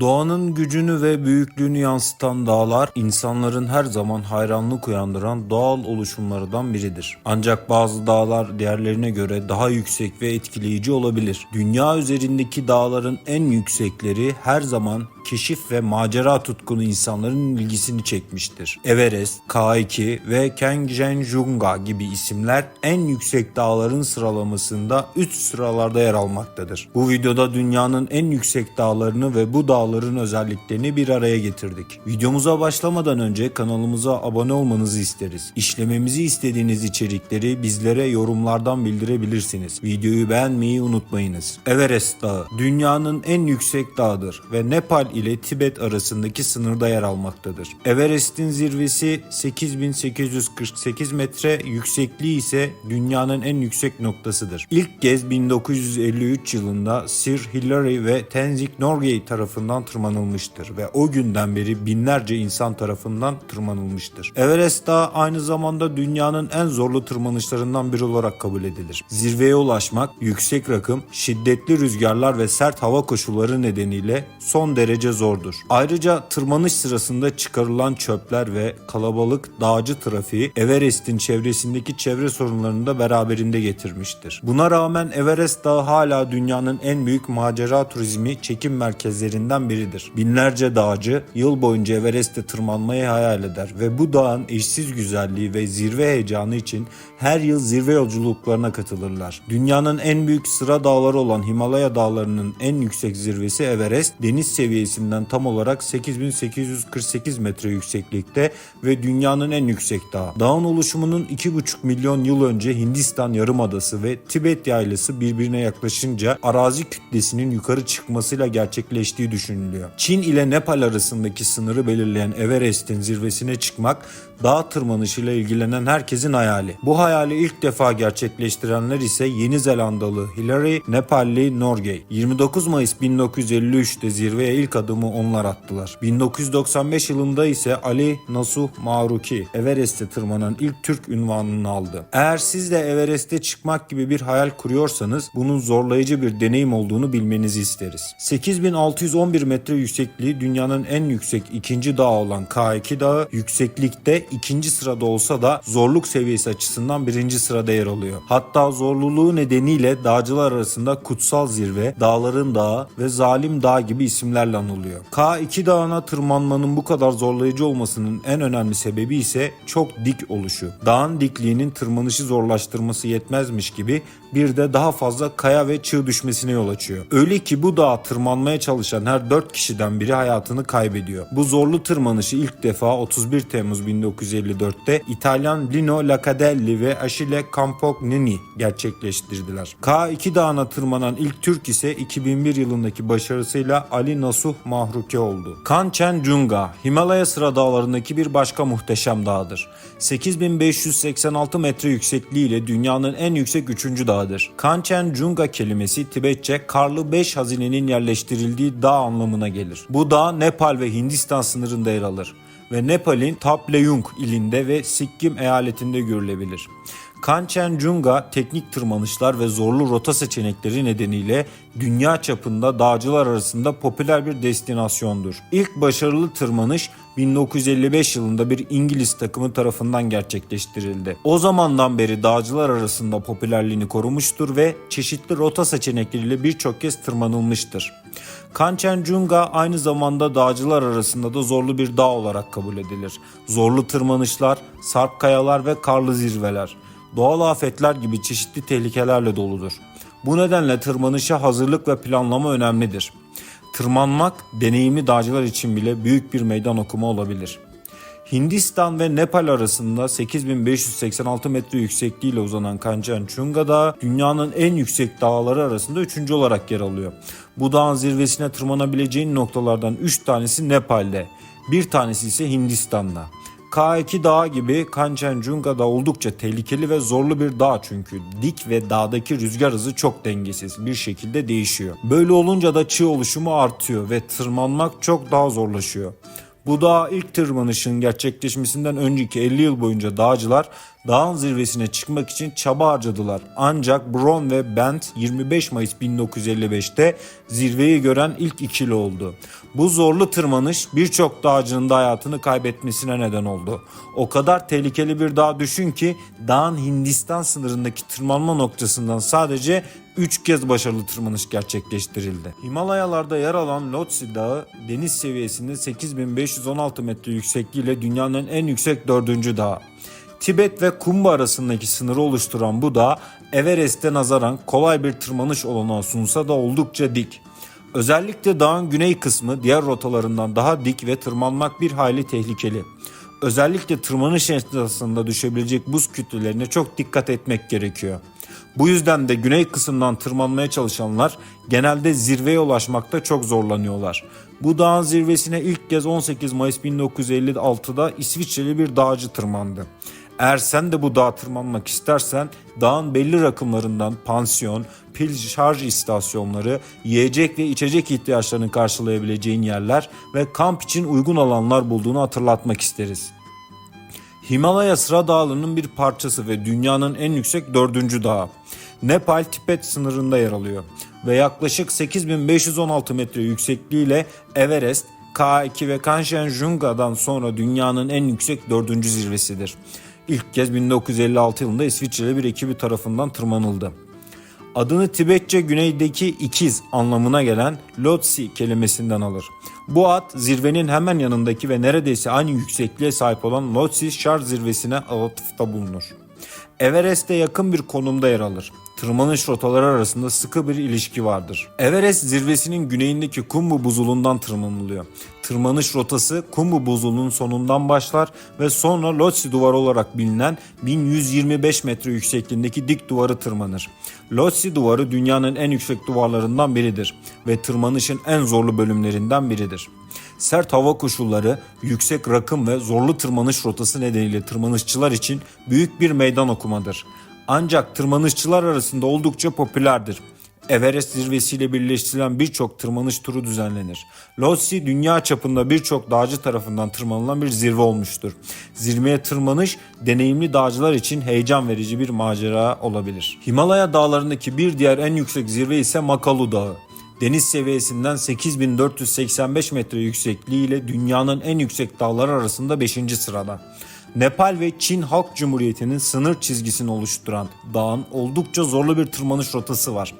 Doğanın gücünü ve büyüklüğünü yansıtan dağlar insanların her zaman hayranlık uyandıran doğal oluşumlardan biridir. Ancak bazı dağlar diğerlerine göre daha yüksek ve etkileyici olabilir. Dünya üzerindeki dağların en yüksekleri her zaman keşif ve macera tutkunu insanların ilgisini çekmiştir. Everest, K2 ve Kangchenjunga gibi isimler en yüksek dağların sıralamasında üst sıralarda yer almaktadır. Bu videoda dünyanın en yüksek dağlarını ve bu dağların özelliklerini bir araya getirdik. Videomuza başlamadan önce kanalımıza abone olmanızı isteriz. İşlememizi istediğiniz içerikleri bizlere yorumlardan bildirebilirsiniz. Videoyu beğenmeyi unutmayınız. Everest Dağı dünyanın en yüksek dağıdır ve Nepal ile Tibet arasındaki sınırda yer almaktadır. Everest'in zirvesi 8848 metre, yüksekliği ise dünyanın en yüksek noktasıdır. İlk kez 1953 yılında Sir Hilary ve Tenzing Norgay tarafından tırmanılmıştır ve o günden beri binlerce insan tarafından tırmanılmıştır. Everest Dağı aynı zamanda dünyanın en zorlu tırmanışlarından biri olarak kabul edilir. Zirveye ulaşmak yüksek rakım, şiddetli rüzgarlar ve sert hava koşulları nedeniyle son derece zordur. Ayrıca tırmanış sırasında çıkarılan çöpler ve kalabalık dağcı trafiği Everest'in çevresindeki çevre sorunlarını da beraberinde getirmiştir. Buna rağmen Everest Dağı hala dünyanın en büyük macera turizmi çekim merkezlerinden biridir. Binlerce dağcı yıl boyunca Everest'te tırmanmayı hayal eder ve bu dağın eşsiz güzelliği ve zirve heyecanı için her yıl zirve yolculuklarına katılırlar. Dünyanın en büyük sıra dağları olan Himalaya dağlarının en yüksek zirvesi Everest, deniz seviyesinden tam olarak 8848 metre yükseklikte ve dünyanın en yüksek dağı. Dağın oluşumunun 2,5 milyon yıl önce Hindistan yarımadası ve Tibet yaylası birbirine yaklaşınca arazi kütlesinin yukarı çıkmasıyla gerçekleştiği düşünülüyor. Çin ile Nepal arasındaki sınırı belirleyen Everest'in zirvesine çıkmak dağ tırmanışıyla ilgilenen herkesin hayali. Bu hayali ilk defa gerçekleştirenler ise Yeni Zelandalı Hilary, Nepalli Norgay. 29 Mayıs 1953'te zirveye ilk adımı onlar attılar. 1995 yılında ise Ali Nasuh Maruki Everest'e tırmanan ilk Türk ünvanını aldı. Eğer siz de Everest'e çıkmak gibi bir hayal kuruyorsanız bunun zorlayıcı bir deneyim olduğunu bilmenizi isteriz. 8611 metre yüksekliği dünyanın en yüksek ikinci dağı olan K2 Dağı yükseklikte ikinci sırada olsa da zorluk seviyesi açısından birinci sırada yer alıyor. Hatta zorluluğu nedeniyle dağcılar arasında kutsal zirve, dağların dağı ve zalim dağ gibi isimlerle anılıyor. K2 Dağı'na tırmanmanın bu kadar zorlayıcı olmasının en önemli sebebi ise çok dik oluşu. Dağın dikliğinin tırmanışı zorlaştırması yetmezmiş gibi bir de daha fazla kaya ve çığ düşmesine yol açıyor. Öyle ki bu dağa tırmanmaya çalışan her 4 kişiden biri hayatını kaybediyor. Bu zorlu tırmanışı ilk defa 31 Temmuz 1954'te İtalyan Lino Lacadelli ve Achille Campagnini gerçekleştirdiler. K2 Dağı'na tırmanan ilk Türk ise 2001 yılındaki başarısıyla Ali Nasuh Mahruki oldu. Kanchenjunga, Himalaya sıra dağlarındaki bir başka muhteşem dağdır. 8586 metre yüksekliğiyle dünyanın en yüksek üçüncü dağıdır. Kanchenjunga kelimesi Tibetçe karlı 5 hazinenin yerleştirildiği dağ anlamına gelir. Bu dağ Nepal ve Hindistan sınırında yer alır ve Nepal'in Taplejung ilinde ve Sikkim eyaletinde görülebilir. Kanchenjunga teknik tırmanışlar ve zorlu rota seçenekleri nedeniyle dünya çapında dağcılar arasında popüler bir destinasyondur. İlk başarılı tırmanış 1955 yılında bir İngiliz takımı tarafından gerçekleştirildi. O zamandan beri dağcılar arasında popülerliğini korumuştur ve çeşitli rota seçenekleriyle birçok kez tırmanılmıştır. Kanchenjunga aynı zamanda dağcılar arasında da zorlu bir dağ olarak kabul edilir. Zorlu tırmanışlar, sarp kayalar ve karlı zirveler, doğal afetler gibi çeşitli tehlikelerle doludur. Bu nedenle tırmanışa hazırlık ve planlama önemlidir. Tırmanmak deneyimli dağcılar için bile büyük bir meydan okuma olabilir. Hindistan ve Nepal arasında 8586 metre yüksekliğiyle uzanan Kanchenjunga Dağı dünyanın en yüksek dağları arasında 3. olarak yer alıyor. Bu dağın zirvesine tırmanabileceğin noktalardan 3 tanesi Nepal'de, bir tanesi ise Hindistan'da. K2 Dağı gibi Kanchenjunga da oldukça tehlikeli ve zorlu bir dağ çünkü dik ve dağdaki rüzgar hızı çok dengesiz bir şekilde değişiyor. Böyle olunca da çığ oluşumu artıyor ve tırmanmak çok daha zorlaşıyor. Bu dağ ilk tırmanışın gerçekleşmesinden önceki 50 yıl boyunca dağcılar dağın zirvesine çıkmak için çaba harcadılar. Ancak Brown ve Bent 25 Mayıs 1955'te zirveyi gören ilk ikili oldu. Bu zorlu tırmanış birçok dağcının da hayatını kaybetmesine neden oldu. O kadar tehlikeli bir dağ düşün ki dağın Hindistan sınırındaki tırmanma noktasından sadece 3 kez başarılı tırmanış gerçekleştirildi. Himalayalarda yer alan Lhotse Dağı deniz seviyesinde 8516 metre yüksekliğiyle dünyanın en yüksek dördüncü dağı. Tibet ve Kumba arasındaki sınırı oluşturan bu dağ Everest'e nazaran kolay bir tırmanış olanağı sunsa da oldukça dik. Özellikle dağın güney kısmı diğer rotalarından daha dik ve tırmanmak bir hayli tehlikeli. Özellikle tırmanış esnasında düşebilecek buz kütlelerine çok dikkat etmek gerekiyor. Bu yüzden de güney kısımdan tırmanmaya çalışanlar genelde zirveye ulaşmakta çok zorlanıyorlar. Bu dağın zirvesine ilk kez 18 Mayıs 1956'da İsviçreli bir dağcı tırmandı. Eğer sen de bu dağa tırmanmak istersen dağın belli rakımlarından pansiyon, pil şarj istasyonları, yiyecek ve içecek ihtiyaçlarını karşılayabileceğin yerler ve kamp için uygun alanlar bulduğunu hatırlatmak isteriz. Himalaya Sıra Dağları'nın bir parçası ve dünyanın en yüksek dördüncü dağı. Nepal-Tibet sınırında yer alıyor ve yaklaşık 8516 metre yüksekliğiyle Everest, K2 ve Kanchenjunga'dan sonra dünyanın en yüksek dördüncü zirvesidir. İlk kez 1956 yılında İsviçreli bir ekibi tarafından tırmanıldı. Adını Tibetçe güneydeki ikiz anlamına gelen Lhotse kelimesinden alır. Bu ad zirvenin hemen yanındaki ve neredeyse aynı yüksekliğe sahip olan Lhotse Şar zirvesine atıfta bulunur. Everest'e yakın bir konumda yer alır. Tırmanış rotaları arasında sıkı bir ilişki vardır. Everest zirvesinin güneyindeki Kumbu buzulundan tırmanılıyor. Tırmanış rotası Kumbu buzulunun sonundan başlar ve sonra Lhotse duvarı olarak bilinen 1125 metre yüksekliğindeki dik duvarı tırmanır. Lhotse duvarı dünyanın en yüksek duvarlarından biridir ve tırmanışın en zorlu bölümlerinden biridir. Sert hava koşulları, yüksek rakım ve zorlu tırmanış rotası nedeniyle tırmanışçılar için büyük bir meydan okumadır. Ancak tırmanışçılar arasında oldukça popülerdir. Everest zirvesiyle birleştirilen birçok tırmanış turu düzenlenir. Lhotse dünya çapında birçok dağcı tarafından tırmanılan bir zirve olmuştur. Zirveye tırmanış deneyimli dağcılar için heyecan verici bir macera olabilir. Himalaya dağlarındaki bir diğer en yüksek zirve ise Makalu Dağı. Deniz seviyesinden 8485 metre yüksekliğiyle dünyanın en yüksek dağları arasında 5. sırada. Nepal ve Çin Halk Cumhuriyeti'nin sınır çizgisini oluşturan dağın oldukça zorlu bir tırmanış rotası var.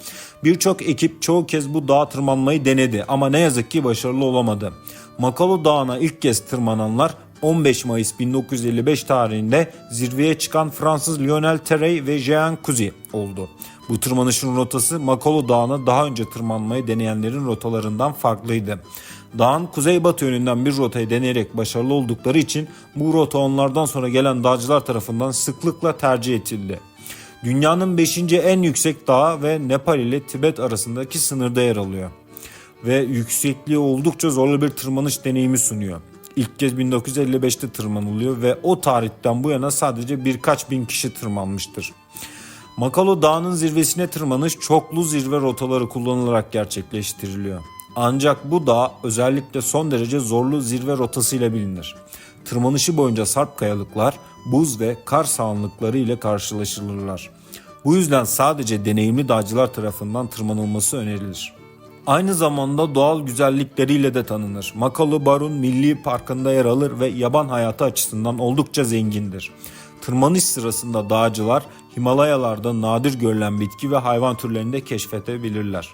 Birçok ekip çoğu kez bu dağa tırmanmayı denedi ama ne yazık ki başarılı olamadı. Makalu Dağı'na ilk kez tırmananlar 15 Mayıs 1955 tarihinde zirveye çıkan Fransız Lionel Terray ve Jean Couzy oldu. Bu tırmanışın rotası Makalu Dağı'na daha önce tırmanmayı deneyenlerin rotalarından farklıydı. Dağın kuzeybatı yönünden bir rotayı deneyerek başarılı oldukları için bu rota onlardan sonra gelen dağcılar tarafından sıklıkla tercih edildi. Dünyanın 5. en yüksek dağı ve Nepal ile Tibet arasındaki sınırda yer alıyor. Ve yüksekliği oldukça zorlu bir tırmanış deneyimi sunuyor. İlk kez 1955'te tırmanılıyor ve o tarihten bu yana sadece birkaç bin kişi tırmanmıştır. Makalu Dağı'nın zirvesine tırmanış çoklu zirve rotaları kullanılarak gerçekleştiriliyor. Ancak bu dağ özellikle son derece zorlu zirve rotasıyla bilinir. Tırmanışı boyunca sarp kayalıklar, buz ve kar sahanlıkları ile karşılaşılırlar. Bu yüzden sadece deneyimli dağcılar tarafından tırmanılması önerilir. Aynı zamanda doğal güzellikleriyle de tanınır. Makalu Barun Milli Parkı'nda yer alır ve yaban hayatı açısından oldukça zengindir. Tırmanış sırasında dağcılar Himalayalarda nadir görülen bitki ve hayvan türlerini de keşfedebilirler.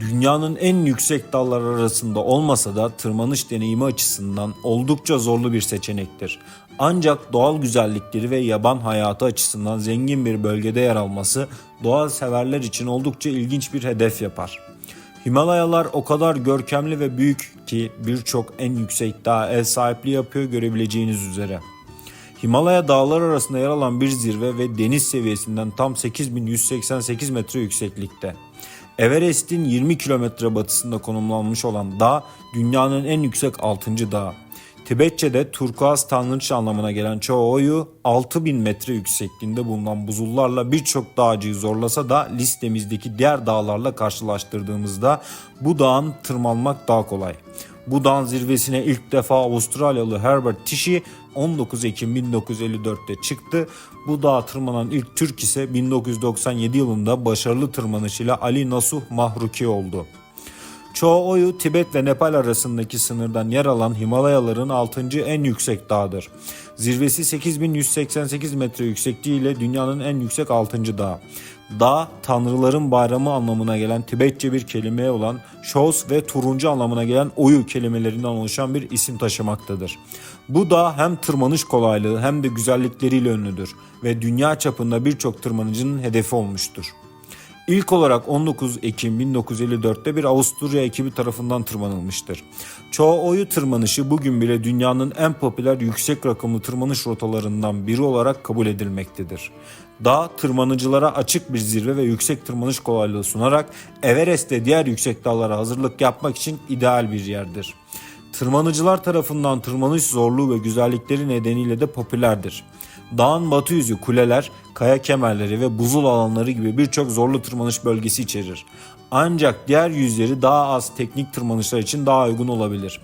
Dünyanın en yüksek dallar arasında olmasa da tırmanış deneyimi açısından oldukça zorlu bir seçenektir. Ancak doğal güzellikleri ve yaban hayatı açısından zengin bir bölgede yer alması doğal severler için oldukça ilginç bir hedef yapar. Himalayalar o kadar görkemli ve büyük ki birçok en yüksek dağa ev sahipliği yapıyor görebileceğiniz üzere. Himalaya dağları arasında yer alan bir zirve ve deniz seviyesinden tam 8188 metre yükseklikte. Everest'in 20 kilometre batısında konumlanmış olan dağ dünyanın en yüksek 6. dağı. Tibetçe'de turkuaz tanrıç anlamına gelen Cho'oyu 6000 metre yüksekliğinde bulunan buzullarla birçok dağcıyı zorlasa da listemizdeki diğer dağlarla karşılaştırdığımızda bu dağın tırmanmak daha kolay. Bu dağın zirvesine ilk defa Avustralyalı Herbert Tichy 19 Ekim 1954'te çıktı. Bu dağa tırmanan ilk Türk ise 1997 yılında başarılı tırmanışıyla Ali Nasuh Mahruki oldu. Çoğu oyu Tibet ve Nepal arasındaki sınırdan yer alan Himalayaların 6. en yüksek dağdır. Zirvesi 8188 metre yüksekliği ile dünyanın en yüksek 6. dağı. Dağ, tanrıların bayramı anlamına gelen Tibetçe bir kelime olan Şos ve turuncu anlamına gelen Oyu kelimelerinden oluşan bir isim taşımaktadır. Bu dağ hem tırmanış kolaylığı hem de güzellikleriyle ünlüdür ve dünya çapında birçok tırmanıcının hedefi olmuştur. İlk olarak 19 Ekim 1954'te bir Avusturya ekibi tarafından tırmanılmıştır. Çoğu oyu tırmanışı bugün bile dünyanın en popüler yüksek rakımlı tırmanış rotalarından biri olarak kabul edilmektedir. Dağ tırmanıcılara açık bir zirve ve yüksek tırmanış kolaylığı sunarak Everest ve diğer yüksek dağlara hazırlık yapmak için ideal bir yerdir. Tırmanıcılar tarafından tırmanış zorluğu ve güzellikleri nedeniyle de popülerdir. Dağın batı yüzü kuleler, kaya kemerleri ve buzul alanları gibi birçok zorlu tırmanış bölgesi içerir. Ancak diğer yüzleri daha az teknik tırmanışlar için daha uygun olabilir.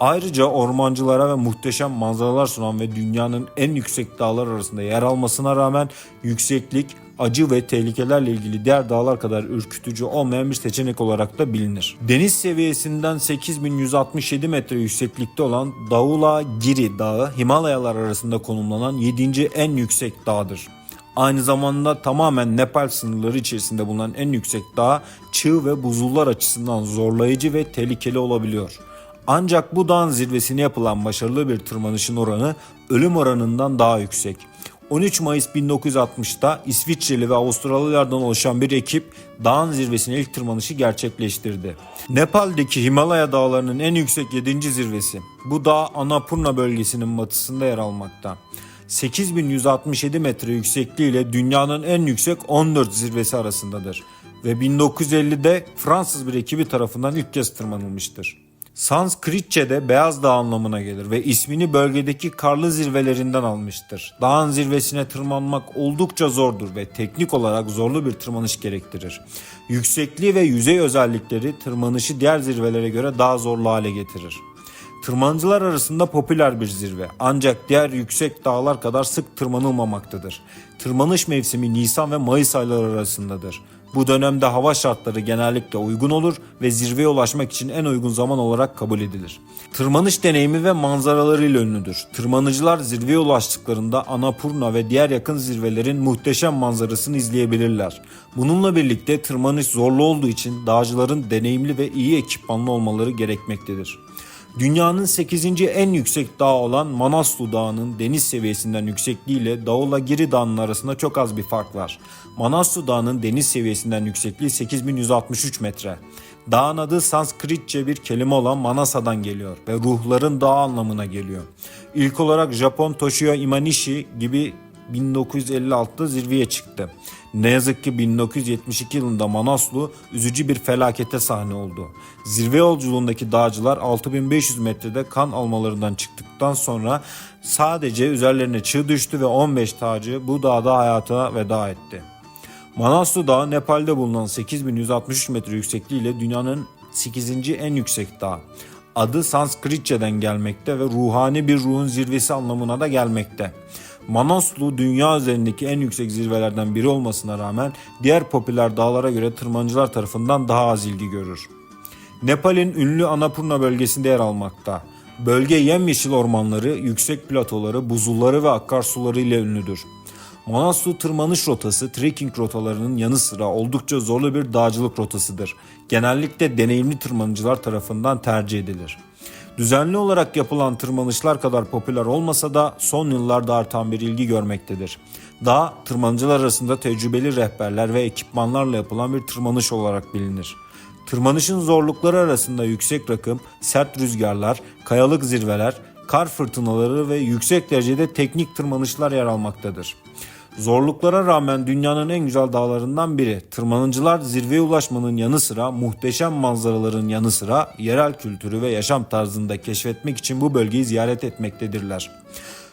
Ayrıca ormancılara ve muhteşem manzaralar sunan ve dünyanın en yüksek dağlar arasında yer almasına rağmen yükseklik, acı ve tehlikelerle ilgili diğer dağlar kadar ürkütücü olmayan bir seçenek olarak da bilinir. Deniz seviyesinden 8167 metre yükseklikte olan Daula Giri Dağı Himalayalar arasında konumlanan 7. en yüksek dağdır. Aynı zamanda tamamen Nepal sınırları içerisinde bulunan en yüksek dağ çığ ve buzullar açısından zorlayıcı ve tehlikeli olabiliyor. Ancak bu dağın zirvesine yapılan başarılı bir tırmanışın oranı ölüm oranından daha yüksek. 13 Mayıs 1960'ta İsviçreli ve Avustralyalardan oluşan bir ekip dağın zirvesine ilk tırmanışı gerçekleştirdi. Nepal'deki Himalaya dağlarının en yüksek 7. zirvesi. Bu dağ Annapurna bölgesinin batısında yer almakta. 8167 metre yüksekliği ile dünyanın en yüksek 14 zirvesi arasındadır ve 1950'de Fransız bir ekibi tarafından ilk kez tırmanılmıştır. Sanskritçe'de beyaz dağ anlamına gelir ve ismini bölgedeki karlı zirvelerinden almıştır. Dağın zirvesine tırmanmak oldukça zordur ve teknik olarak zorlu bir tırmanış gerektirir. Yüksekliği ve yüzey özellikleri tırmanışı diğer zirvelere göre daha zorlu hale getirir. Tırmancılar arasında popüler bir zirve ancak diğer yüksek dağlar kadar sık tırmanılmamaktadır. Tırmanış mevsimi Nisan ve Mayıs ayları arasındadır. Bu dönemde hava şartları genellikle uygun olur ve zirveye ulaşmak için en uygun zaman olarak kabul edilir. Tırmanış deneyimi ve manzaralarıyla ünlüdür. Tırmanıcılar zirveye ulaştıklarında Annapurna ve diğer yakın zirvelerin muhteşem manzarasını izleyebilirler. Bununla birlikte tırmanış zorlu olduğu için dağcıların deneyimli ve iyi ekipmanlı olmaları gerekmektedir. Dünyanın 8. en yüksek dağı olan Manaslu Dağı'nın deniz seviyesinden yüksekliğiyle Daulagiri Dağı'nın arasında çok az bir fark var. Manaslu Dağı'nın deniz seviyesinden yüksekliği 8163 metre. Dağın adı Sanskritçe bir kelime olan Manasa'dan geliyor ve ruhların dağı anlamına geliyor. İlk olarak Japon Toshio Imanishi gibi 1956'da zirveye çıktı. Ne yazık ki 1972 yılında Manaslu üzücü bir felakete sahne oldu. Zirve yolculuğundaki dağcılar 6500 metrede kan almalarından çıktıktan sonra sadece üzerlerine çığ düştü ve 15 dağcı bu dağda hayata veda etti. Manaslu Dağı Nepal'de bulunan 8163 metre yüksekliğiyle dünyanın 8. en yüksek dağ. Adı Sanskritçeden gelmekte ve ruhani bir ruhun zirvesi anlamına da gelmekte. Manaslu dünya üzerindeki en yüksek zirvelerden biri olmasına rağmen diğer popüler dağlara göre tırmancılar tarafından daha az ilgi görür. Nepal'in ünlü Annapurna bölgesinde yer almakta. Bölge yemyeşil ormanları, yüksek platoları, buzulları ve akarsuları ile ünlüdür. Manaslu tırmanış rotası trekking rotalarının yanı sıra oldukça zorlu bir dağcılık rotasıdır. Genellikle deneyimli tırmanıcılar tarafından tercih edilir. Düzenli olarak yapılan tırmanışlar kadar popüler olmasa da son yıllarda artan bir ilgi görmektedir. Dağ, tırmanıcılar arasında tecrübeli rehberler ve ekipmanlarla yapılan bir tırmanış olarak bilinir. Tırmanışın zorlukları arasında yüksek rakım, sert rüzgarlar, kayalık zirveler, kar fırtınaları ve yüksek derecede teknik tırmanışlar yer almaktadır. Zorluklara rağmen dünyanın en güzel dağlarından biri. Tırmanıcılar zirveye ulaşmanın yanı sıra muhteşem manzaraların yanı sıra yerel kültürü ve yaşam tarzını da keşfetmek için bu bölgeyi ziyaret etmektedirler.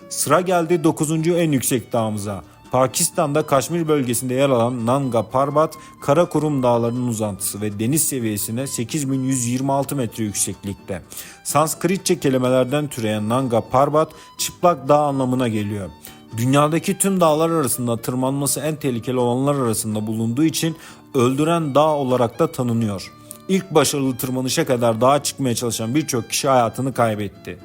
Sıra geldi 9. en yüksek dağımıza. Pakistan'da Kaşmir bölgesinde yer alan Nanga Parbat, Karakorum Dağları'nın uzantısı ve deniz seviyesine 8126 metre yükseklikte. Sanskritçe kelimelerden türeyen Nanga Parbat, çıplak dağ anlamına geliyor. Dünyadaki tüm dağlar arasında tırmanması en tehlikeli olanlar arasında bulunduğu için öldüren dağ olarak da tanınıyor. İlk başarılı tırmanışa kadar dağa çıkmaya çalışan birçok kişi hayatını kaybetti.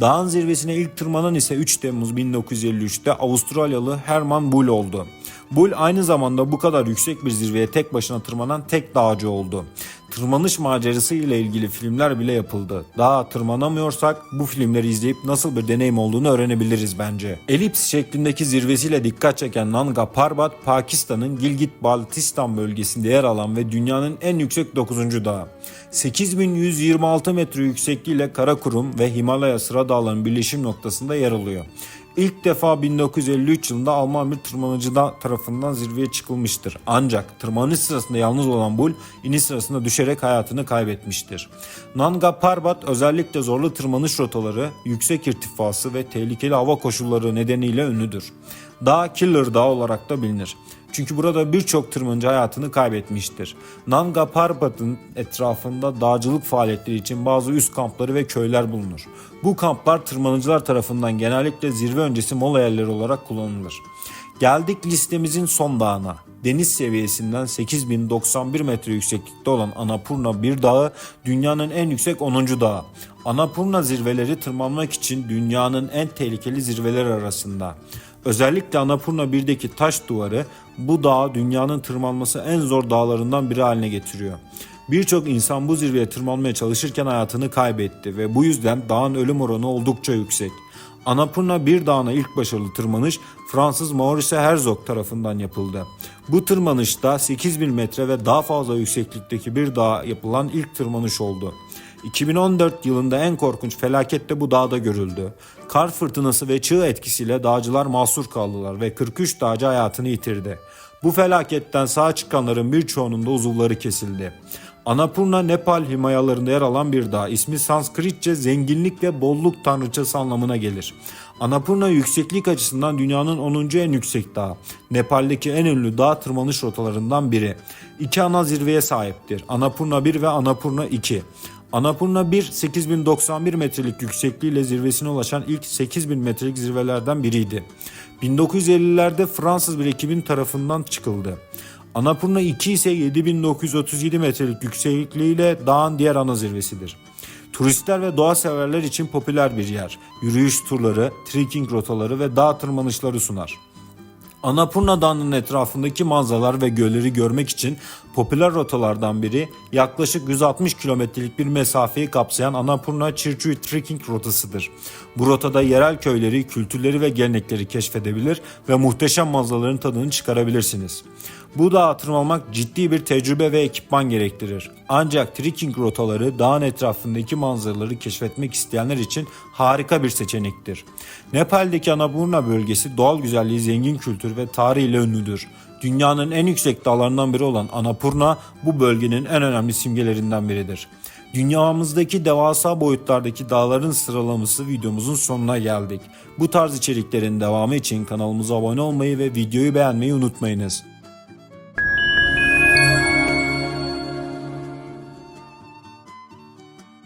Dağın zirvesine ilk tırmanan ise 3 Temmuz 1953'te Avustralyalı Herman Bull oldu. Bull aynı zamanda bu kadar yüksek bir zirveye tek başına tırmanan tek dağcı oldu. Tırmanış macerası ile ilgili filmler bile yapıldı. Daha tırmanamıyorsak bu filmleri izleyip nasıl bir deneyim olduğunu öğrenebiliriz bence. Elips şeklindeki zirvesiyle dikkat çeken Nanga Parbat, Pakistan'ın Gilgit-Baltistan bölgesinde yer alan ve dünyanın en yüksek 9. dağı. 8126 metre yüksekliğiyle Karakurum ve Himalaya sıra dağlarının birleşim noktasında yer alıyor. İlk defa 1953 yılında Alman bir tırmanıcı da tarafından zirveye çıkılmıştır. Ancak tırmanış sırasında yalnız olan Bull iniş sırasında düşerek hayatını kaybetmiştir. Nanga Parbat özellikle zorlu tırmanış rotaları, yüksek irtifası ve tehlikeli hava koşulları nedeniyle ünlüdür. Dağ Killer Dağı olarak da bilinir. Çünkü burada birçok tırmancı hayatını kaybetmiştir. Nanga Parbat'ın etrafında dağcılık faaliyetleri için bazı üst kampları ve köyler bulunur. Bu kamplar tırmanıcılar tarafından genellikle zirve öncesi mola yerleri olarak kullanılır. Geldik listemizin son dağına. Deniz seviyesinden 8091 metre yükseklikte olan Annapurna bir dağı dünyanın en yüksek 10. dağı. Annapurna zirveleri tırmanmak için dünyanın en tehlikeli zirveler arasında. Özellikle Annapurna 1'deki taş duvarı bu dağı dünyanın tırmanması en zor dağlarından biri haline getiriyor. Birçok insan bu zirveye tırmanmaya çalışırken hayatını kaybetti ve bu yüzden dağın ölüm oranı oldukça yüksek. Annapurna bir dağına ilk başarılı tırmanış Fransız Maurice Herzog tarafından yapıldı. Bu tırmanışta 8000 metre ve daha fazla yükseklikteki bir dağa yapılan ilk tırmanış oldu. 2014 yılında en korkunç felaket de bu dağda görüldü. Kar fırtınası ve çığ etkisiyle dağcılar mahsur kaldılar ve 43 dağcı hayatını yitirdi. Bu felaketten sağ çıkanların birçoğunun da uzuvları kesildi. Annapurna Nepal Himayalarında yer alan bir dağ. İsmi Sanskritçe zenginlik ve bolluk tanrıçası anlamına gelir. Annapurna yükseklik açısından dünyanın 10. en yüksek dağı. Nepal'deki en ünlü dağ tırmanış rotalarından biri. İki ana zirveye sahiptir. Annapurna 1 ve Annapurna 2. Annapurna 1 8091 metrelik yüksekliğiyle zirvesine ulaşan ilk 8000 metrelik zirvelerden biriydi. 1950'lerde Fransız bir ekibin tarafından çıkıldı. Annapurna 2 ise 7937 metrelik yüksekliğiyle dağın diğer ana zirvesidir. Turistler ve doğa severler için popüler bir yer. Yürüyüş turları, trekking rotaları ve dağ tırmanışları sunar. Annapurna Dağı'nın etrafındaki manzaralar ve gölleri görmek için popüler rotalardan biri yaklaşık 160 kilometrelik bir mesafeyi kapsayan Annapurna Chirchui Trekking rotasıdır. Bu rotada yerel köyleri, kültürleri ve gelenekleri keşfedebilir ve muhteşem manzaraların tadını çıkarabilirsiniz. Bu dağa tırmanmak ciddi bir tecrübe ve ekipman gerektirir. Ancak trekking rotaları dağın etrafındaki manzaraları keşfetmek isteyenler için harika bir seçenektir. Nepal'deki Annapurna bölgesi doğal güzelliği, zengin kültür ve tarihiyle ünlüdür. Dünyanın en yüksek dağlarından biri olan Annapurna bu bölgenin en önemli simgelerinden biridir. Dünyamızdaki devasa boyutlardaki dağların sıralaması videomuzun sonuna geldik. Bu tarz içeriklerin devamı için kanalımıza abone olmayı ve videoyu beğenmeyi unutmayınız.